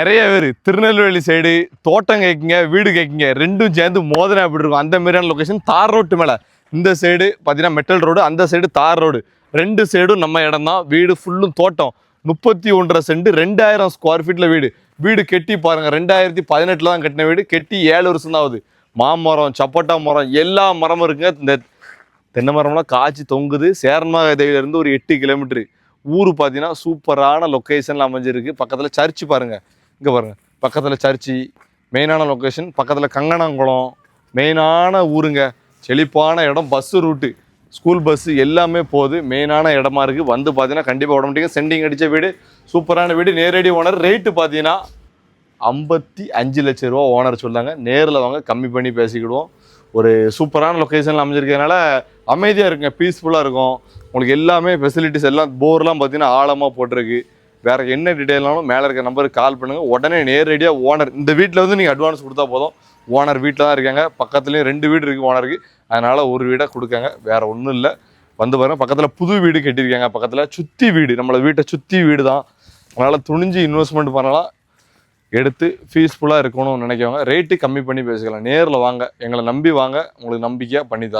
நிறைய பேர். திருநெல்வேலி சைடு தோட்டம் கேட்குங்க வீடு கேட்குங்க ரெண்டும் சேர்ந்து மோதனை அப்படி இருக்கும்? அந்த மாதிரியான லொக்கேஷன் தார் ரோட்டு மேலே. இந்த சைடு பார்த்தீங்கன்னா மெட்டல் ரோடு அந்த சைடு தார் ரோடு ரெண்டு சைடும் நம்ம இடம் தான். வீடு ஃபுல்லும் தோட்டம். முப்பத்தி ஒன்றரை சென்ட் ரெண்டாயிரம் ஸ்கொயர் ஃபீட்டில் வீடு. வீடு கெட்டி பாருங்கள் ரெண்டாயிரத்தி பதினெட்டில் தான் கட்டின வீடு. கெட்டி ஏழு வருஷம் தான் ஆகுது. மாமரம் சப்போட்டா மரம் எல்லா மரமும் இருக்குங்க. இந்த தென்னை மரம்லாம் காய்ச்சி தொங்குது. சேரன்மாகதேவிலேருந்து ஒரு எட்டு கிலோமீட்டரு ஊர் பார்த்தீங்கன்னா சூப்பரான லொக்கேஷனில் அமைஞ்சிருக்கு. பக்கத்தில் சர்ச்சு பாருங்கள் இங்கே பாருங்க. பக்கத்தில் சர்ச்சு மெயினான லொக்கேஷன் பக்கத்தில் கங்கணாங்குளம் மெயினான ஊருங்க. செழிப்பான இடம் பஸ்ஸு ரூட்டு ஸ்கூல் பஸ்ஸு எல்லாமே போகுது. மெயினான இடமா இருக்குது வந்து பார்த்தீங்கன்னா கண்டிப்பாக விட மாட்டீங்க சென்டிங் அடித்த வீடு சூப்பரான வீடு நேரடி ஓனர் ரேட்டு பார்த்தீங்கன்னா ஐம்பத்தி அஞ்சு லட்ச ரூபா ஓனர் சொல்லாங்க நேரில் வாங்க கம்மி பண்ணி பேசிக்கிடுவோம். ஒரு சூப்பரான லொக்கேஷனில் அமைஞ்சிருக்கிறதுனால அமைதியாக இருக்குங்க பீஸ்ஃபுல்லாக இருக்கும். உங்களுக்கு எல்லாமே ஃபெசிலிட்டிஸ் எல்லாம் போர்லாம் பார்த்தீங்கன்னா ஆழமாக போட்டிருக்கு. வேறு என்ன டீட்டெயில்னாலும் மேலே இருக்க நம்பருக்கு கால் பண்ணுங்கள் உடனே நேரடியாக ஓனர் இந்த வீட்டில் வந்து நீங்கள் அட்வான்ஸ் கொடுத்தா போதும். ஓனர் வீட்டில் தான் இருக்காங்க. பக்கத்துலேயும் ரெண்டு வீடு இருக்குது ஓனருக்கு அதனால் ஒரு வீடாக கொடுக்காங்க. வேறு ஒன்றும் இல்லை. வந்து பாருங்கள் பக்கத்தில் புது வீடு கட்டியிருக்காங்க. பக்கத்தில் சுற்றி வீடு. நம்மளோட வீட்டை சுற்றி வீடு தான். அதனால் துணிஞ்சு இன்வெஸ்ட்மெண்ட் பண்ணலாம். எடுத்து ஃபீஸ்ஃபுல்லாக இருக்கணும்னு நினைக்கிறவங்க ரேட்டு கம்மி பண்ணி பேசிக்கலாம். நேரில் வாங்க. எங்களை நம்பி வாங்க. உங்களுக்கு நம்பிக்கையாக பண்ணி தரோம்